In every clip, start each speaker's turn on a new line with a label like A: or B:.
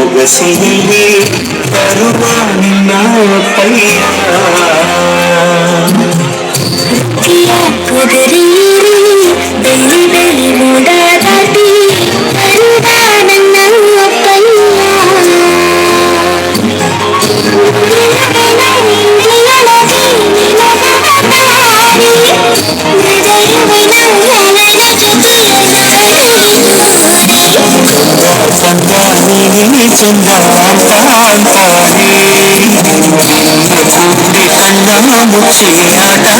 A: யோக செய்தி தருவான் பையா పూరితంగము చేయగా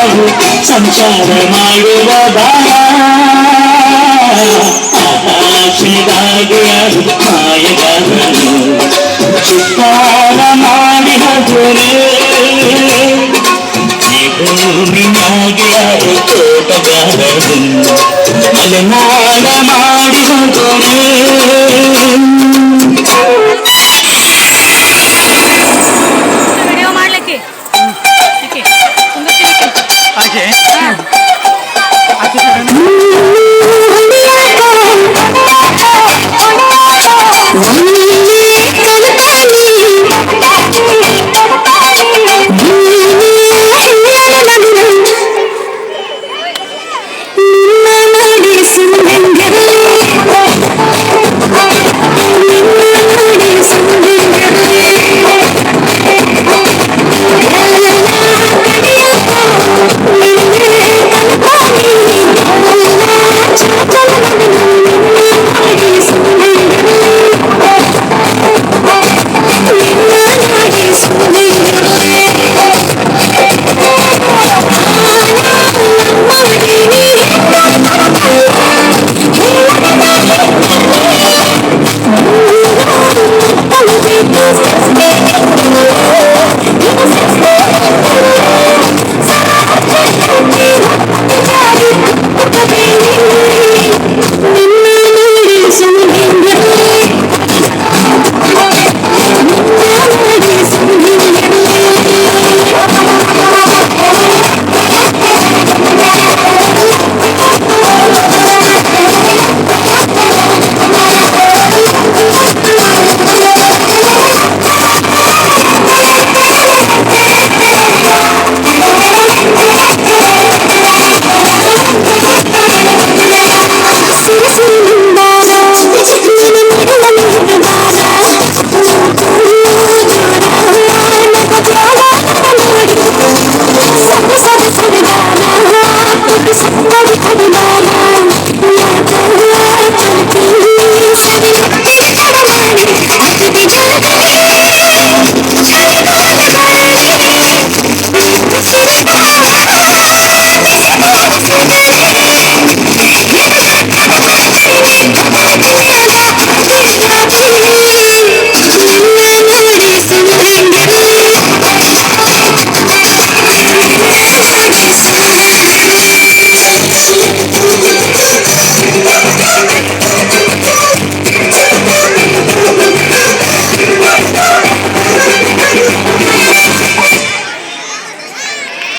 A: ನಾವು ಸಂಚಾರ ಮಾಡುವ ಬಾರ ಆಕಾಶದಾಗೆ ಅದು ಮಾಯಗಾರನು ಚಿತ್ತಾರ ಮಾಡಿ ಹೋಗುರೆ ಈ ಭೂಮಿಯಾಗೆ ಅದು ತೋಟಗಾರನು ಮಲೆನಾಡ ಮಾಡಿ ಹೋಗುರೆ